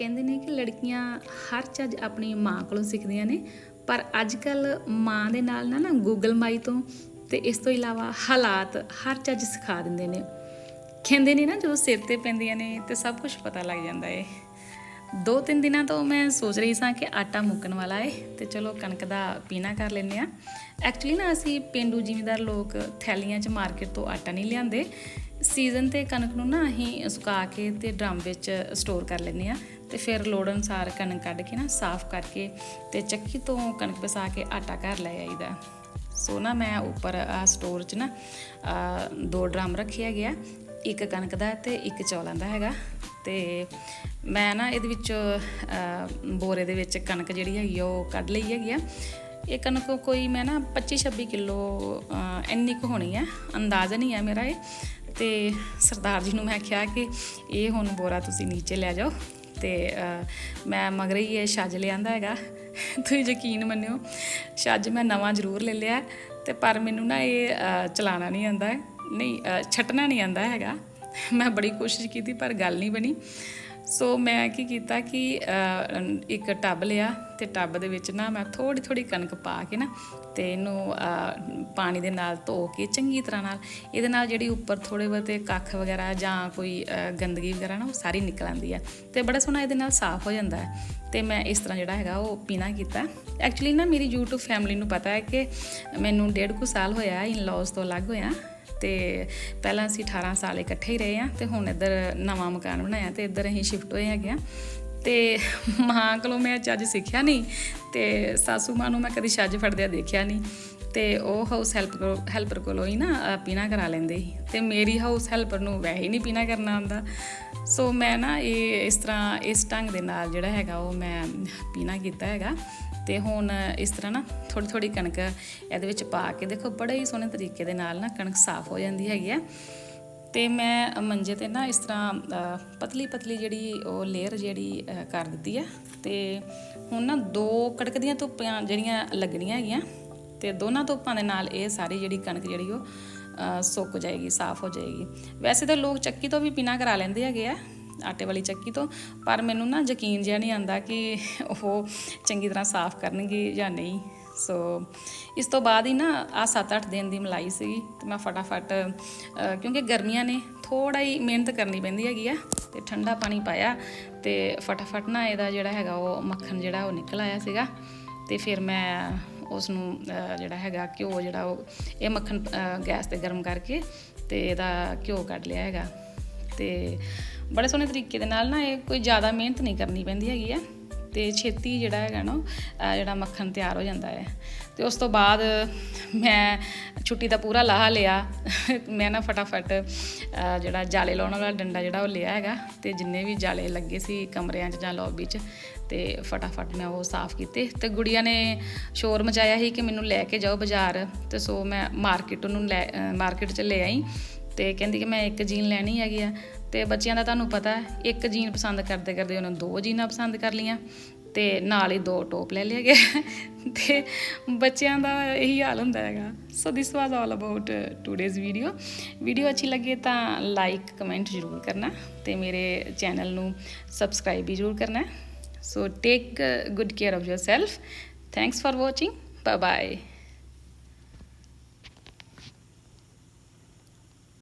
ਕਹਿੰਦੇ ਨੇ ਕਿ ਲੜਕੀਆਂ ਹਰ ਚੱਜ ਆਪਣੀ ਮਾਂ ਕੋਲੋਂ ਸਿੱਖਦੀਆਂ ਨੇ, ਪਰ ਅੱਜ ਕੱਲ ਮਾਂ ਦੇ ਨਾਲ ਨਾ ਨਾ ਗੂਗਲ ਮਾਈ ਤੋਂ ਤੇ ਇਸ ਤੋਂ ਇਲਾਵਾ ਹਾਲਾਤ ਹਰ ਚੱਜ ਸਿਖਾ ਦਿੰਦੇ ਨੇ। ਕਹਿੰਦੇ ਨੇ ਨਾ, ਜਦੋਂ ਸਿਰ ਤੇ ਪੈਂਦੀਆਂ ਨੇ ਤੇ ਸਭ ਕੁਝ ਪਤਾ ਲੱਗ ਜਾਂਦਾ ਏ। ਦੋ ਤਿੰਨ ਦਿਨਾਂ ਤੋਂ ਮੈਂ ਸੋਚ ਰਹੀ ਸਾਂ ਕਿ ਆਟਾ ਮੁੱਕਣ ਵਾਲਾ ਏ ਤੇ ਚਲੋ ਕਣਕ ਦਾ ਪੀਣਾ ਕਰ ਲੈਂਦੇ ਆ ਐਕਚੁਅਲੀ ਨਾ, ਅਸੀਂ ਪਿੰਡੂ ਜ਼ਿਮੀਂਦਾਰ ਲੋਕ ਥੈਲੀਆਂ 'ਚ ਮਾਰਕੀਟ ਤੋਂ ਆਟਾ ਨਹੀਂ ਲਿਆਂਦੇ। ਸੀਜ਼ਨ ਤੇ ਕਣਕ ਨੂੰ ਨਾ ਅਸੀਂ ਸੁਕਾ ਕੇ ਤੇ ਡਰਮ ਵਿੱਚ ਸਟੋਰ ਕਰ ਲੈਂਦੇ ਆ ਤੇ ਫਿਰ ਲੋੜ ਅਨੁਸਾਰ ਕਣਕ ਕੱਢ ਕੇ ਨਾ ਸਾਫ਼ ਕਰਕੇ ਤੇ ਚੱਕੀ ਤੋਂ ਕਣਕ ਪਸਾ ਕੇ ਆਟਾ ਘਰ ਲੈ ਆਈਦਾ। ਸੋ ਨਾ ਮੈਂ ਉੱਪਰ ਆ ਸਟੋਰ 'ਚ ਨਾ ਦੋ ਡਰਮ ਰੱਖਿਆ ਗਿਆ ਇੱਕ ਕਣਕ ਦਾ ਤੇ ਇੱਕ ਚੌਲਾਂ ਦਾ ਹੈਗਾ ਤੇ ਮੈਂ ਨਾ ਇਹਦੇ ਵਿੱਚ ਬੋਰੇ ਦੇ ਵਿੱਚ ਕਣਕ ਜਿਹੜੀ ਹੈਗੀ ਆ ਉਹ ਕੱਢ ਲਈ ਹੈਗੀ ਆ। ਇਹ ਕਣਕ ਕੋਈ ਮੈਂ ਨਾ 25 26 ਕਿਲੋ ਇੰਨੀ ਕੁ ਹੋਣੀ ਹੈ ਅੰਦਾਜ਼ਾ ਨਹੀਂ ਹੈ ਮੇਰਾ ਇਹ। ਤੇ ਸਰਦਾਰ ਜੀ ਨੂੰ ਮੈਂ ਕਿਹਾ ਕਿ ਇਹ ਹੁਣ ਬੋਰਾ ਤੁਸੀਂ ਨੀਚੇ ਲੈ ਜਾਓ ਤੇ ਮੈਂ ਮਗਰ ਹੀ ਇਹ ਛੱਜ ਲਿਆਂਦਾ ਹੈਗਾ। ਤੁਸੀਂ ਯਕੀਨ ਮੰਨਿਓ ਛੱਜ ਮੈਂ ਨਵਾਂ ਜ਼ਰੂਰ ਲੈ ਲਿਆ ਤੇ ਪਰ ਮੈਨੂੰ ਨਾ ਇਹ ਅਹ, ਚਲਾਉਣਾ ਨਹੀਂ ਆਂਦਾ ਨਹੀਂ ਅਹ, ਨਹੀਂ ਆਂਦਾ ਹੈਗਾ। ਮੈਂ ਬੜੀ ਕੋਸ਼ਿਸ਼ ਕੀਤੀ, ਪਰ ਗੱਲ ਨਹੀਂ ਬਣੀ। ਸੋ ਮੈਂ ਕੀ ਕੀਤਾ ਕਿ ਇੱਕ ਟੱਬ ਲਿਆ ਤੇ ਟੱਬ ਦੇ ਵਿੱਚ ਨਾ ਮੈਂ ਥੋੜੀ ਥੋੜੀ ਕਣਕ ਪਾ ਕੇ ਨਾ ਤੇ ਇਹਨੂੰ ਪਾਣੀ ਦੇ ਨਾਲ ਧੋ ਕੇ ਚੰਗੀ ਤਰ੍ਹਾਂ ਨਾਲ ਇਹਦੇ ਨਾਲ ਜਿਹੜੀ ਉੱਪਰ ਥੋੜੇ ਬਹੁਤੇ ਕੱਖ ਵਗੈਰਾ ਜਾਂ ਕੋਈ ਗੰਦਗੀ ਵਗੈਰਾ ਨਾ ਉਹ ਸਾਰੀ ਨਿਕਲ ਆਉਂਦੀ ਹੈ ਤੇ ਬੜਾ ਸੋਹਣਾ ਇਹਦੇ ਨਾਲ ਸਾਫ਼ ਹੋ ਜਾਂਦਾ ਹੈ। ਤੇ ਮੈਂ ਇਸ ਤਰ੍ਹਾਂ ਜਿਹੜਾ ਹੈਗਾ ਉਹ ਪੀਣਾ ਕੀਤਾ। ਐਕਚੁਅਲੀ ਨਾ ਮੇਰੀ YouTube ਫੈਮਿਲੀ ਨੂੰ ਪਤਾ ਹੈ ਕਿ ਮੈਨੂੰ ਡੇਢ ਕੁ ਸਾਲ ਹੋਇਆ ਇਨ ਲੌਸ ਤੋਂ ਅਲੱਗ ਹੋਇਆ। ਤੇ ਪਹਿਲਾਂ ਅਸੀਂ 18 ਸਾਲ ਇਕੱਠੇ ਹੀ ਰਹੇ ਆ ਤੇ ਹੁਣ ਇੱਧਰ ਨਵਾਂ ਮਕਾਨ ਬਣਾਇਆ ਤੇ ਇੱਧਰ ਅਸੀਂ ਸ਼ਿਫਟ ਹੋਏ ਹੈਗੇ ਆ ਤੇ ਮਾਂ ਕੋਲੋਂ ਮੈਂ ਚੱਜ ਸਿੱਖਿਆ ਨਹੀਂ ਤੇ ਸਾਸੂ ਮਾਂ ਨੂੰ ਮੈਂ ਕਦੀ ਛੱਜ ਫੜਦਿਆਂ ਦੇਖਿਆ ਨਹੀਂ ਤੇ ਉਹ ਹਾਊਸ ਹੈਲਪਰ ਹੈਲਪਰ ਕੋਲੋਂ ਹੀ ਨਾ ਪੀਣਾ ਕਰਾ ਲੈਂਦੇ ਸੀ ਤੇ ਮੇਰੀ ਹਾਊਸ ਹੈਲਪਰ ਨੂੰ ਵੈਸੇ ਹੀ ਨਹੀਂ ਪੀਣਾ ਕਰਨਾ ਆਉਂਦਾ। ਸੋ ਮੈਂ ਨਾ ਇਹ ਇਸ ਤਰ੍ਹਾਂ ਇਸ ਢੰਗ ਦੇ ਨਾਲ ਜਿਹੜਾ ਹੈਗਾ ਉਹ ਮੈਂ ਪੀਣਾ ਕੀਤਾ ਹੈਗਾ। ਤੇ ਹੁਣ ਇਸ ਤਰ੍ਹਾਂ ਨਾ ਥੋੜੀ ਥੋੜੀ ਕਣਕ ਇਹਦੇ ਵਿੱਚ ਪਾ ਕੇ ਦੇਖੋ ਬੜੇ ਹੀ ਸੋਹਣੇ ਤਰੀਕੇ ਦੇ ਨਾਲ ਨਾ ਕਣਕ ਸਾਫ਼ ਹੋ ਜਾਂਦੀ ਹੈਗੀ ਆ। ਤੇ ਮੈਂ ਮੰਜੇ ਤੇ ਨਾ ਇਸ ਤਰ੍ਹਾਂ ਪਤਲੀ ਪਤਲੀ ਜਿਹੜੀ ਉਹ ਲੇਅਰ ਜਿਹੜੀ ਕਰ ਦਿੱਤੀ ਆ। ਤੇ ਹੁਣ ਨਾ ਦੋ ਕੜਕਦੀਆਂ ਧੁੱਪਾਂ ਜਿਹੜੀਆਂ ਲੱਗਣੀਆਂ ਹੈਗੀਆਂ ਤੇ ਦੋਨਾਂ ਧੁੱਪਾਂ ਦੇ ਨਾਲ ਇਹ ਸਾਰੀ ਜਿਹੜੀ ਕਣਕ ਜਿਹੜੀ ਉਹ ਸੁੱਕ ਜਾਏਗੀ, ਸਾਫ਼ ਹੋ ਜਾਏਗੀ। ਵੈਸੇ ਤਾਂ ਲੋਕ ਚੱਕੀ ਤੋਂ ਵੀ ਪੀਣਾ ਕਰਾ ਲੈਂਦੇ ਹੈਗੇ ਆ। ਆਟੇ ਵਾਲੀ ਚੱਕੀ ਤੋਂ, ਪਰ ਮੈਨੂੰ ਨਾ ਯਕੀਨ ਜਿਹਾ ਨਹੀਂ ਆਂਦਾ ਕਿ ਉਹ ਚੰਗੀ ਤਰ੍ਹਾਂ ਸਾਫ਼ ਕਰਨਗੇ ਜਾਂ ਨਹੀਂ। ਸੋ ਇਸ ਤੋਂ ਬਾਅਦ ਹੀ ਨਾ ਆ 7-8 ਦਿਨ ਦੀ ਮਲਾਈ ਸੀਗੀ ਤੇ ਮੈਂ ਫਟਾਫਟ ਕਿਉਂਕਿ ਗਰਮੀਆਂ ਨੇ ਥੋੜਾ ਹੀ ਮਿਹਨਤ ਕਰਨੀ ਪੈਂਦੀ ਹੈਗੀ ਆ ਤੇ ਠੰਡਾ ਪਾਣੀ ਪਾਇਆ ਤੇ ਫਟਾਫਟ ਨਾ ਇਹਦਾ ਜਿਹੜਾ ਹੈਗਾ ਉਹ ਮੱਖਣ ਜਿਹੜਾ ਉਹ ਨਿਕਲ ਆਇਆ ਸੀਗਾ ਤੇ ਫਿਰ ਮੈਂ ਉਸ ਨੂੰ ਜਿਹੜਾ ਹੈਗਾ ਘਿਓ ਜਿਹੜਾ ਉਹ, ਇਹ ਮੱਖਣ ਗੈਸ ਤੇ ਗਰਮ ਕਰਕੇ ਤੇ ਇਹਦਾ ਘਿਓ ਕੱਢ ਲਿਆ ਹੈਗਾ ਤੇ ਬੜੇ ਸੋਹਣੇ ਤਰੀਕੇ ਦੇ ਨਾਲ ਨਾ ਇਹ ਕੋਈ ਜ਼ਿਆਦਾ ਮਿਹਨਤ ਨਹੀਂ ਕਰਨੀ ਪੈਂਦੀ ਹੈਗੀ ਆ ਤੇ ਛੇਤੀ ਜਿਹੜਾ ਹੈਗਾ ਨਾ, ਅਹ ਜਿਹੜਾ ਮੱਖਣ ਤਿਆਰ ਹੋ ਜਾਂਦਾ ਹੈ। ਤੇ ਉਸ ਤੋਂ ਬਾਅਦ ਮੈਂ ਛੁੱਟੀ ਦਾ ਪੂਰਾ ਲਾਹਾ ਲਿਆ। ਮੈਂ ਨਾ ਫਟਾਫਟ ਜਿਹੜਾ ਜਾਲੇ ਲਾਉਣ ਵਾਲਾ ਡੰਡਾ ਜਿਹੜਾ ਉਹ ਲਿਆ ਹੈਗਾ। ਤੇ ਜਿੰਨੇ ਵੀ ਜਾਲੇ ਲੱਗੇ ਸੀ ਕਮਰਿਆਂ 'ਚ ਜਾਂ ਲੌਬੀ 'ਚ, ਤੇ ਫਟਾਫਟ ਮੈਂ ਉਹ ਸਾਫ਼ ਕੀਤੇ। ਤੇ ਗੁੜੀਆ ਨੇ ਸ਼ੋਰ ਮਚਾਇਆ ਸੀ ਕਿ ਮੈਨੂੰ ਲੈ ਕੇ ਜਾਓ ਬਾਜ਼ਾਰ। ਤੇ ਸੋ ਮੈਂ ਮਾਰਕੀਟ ਨੂੰ ਲੈ ਮਾਰਕੀਟ 'ਚ ਲੈ ਆਈ। ਤੇ ਕਹਿੰਦੀ ਕਿ ਮੈਂ ਇੱਕ ਜੀਨ ਲੈਣੀ ਹੈਗੀ ਆ ਤੇ ਬੱਚਿਆਂ ਦਾ ਤੁਹਾਨੂੰ ਪਤਾ ਇੱਕ ਜੀਨ ਪਸੰਦ ਕਰਦੇ ਕਰਦੇ ਉਹਨਾਂ ਦੋ ਜੀਨਾਂ ਪਸੰਦ ਕਰ ਲੀਆਂ ਤੇ ਨਾਲ ਹੀ ਦੋ ਟੋਪ ਲੈ ਲਿਆ ਗਿਆ ਤੇ ਬੱਚਿਆਂ ਦਾ ਇਹੀ ਹਾਲ ਹੁੰਦਾ ਹੈਗਾ। So this was all about today's video video ਅੱਛੀ ਲੱਗੇ ਤਾਂ ਲਾਈਕ ਕਮੈਂਟ ਜ਼ਰੂਰ ਕਰਨਾ ਤੇ ਮੇਰੇ ਚੈਨਲ ਨੂੰ ਸਬਸਕ੍ਰਾਈਬ ਵੀ ਜ਼ਰੂਰ ਕਰਨਾ। So take good care of yourself thanks for watching bye bye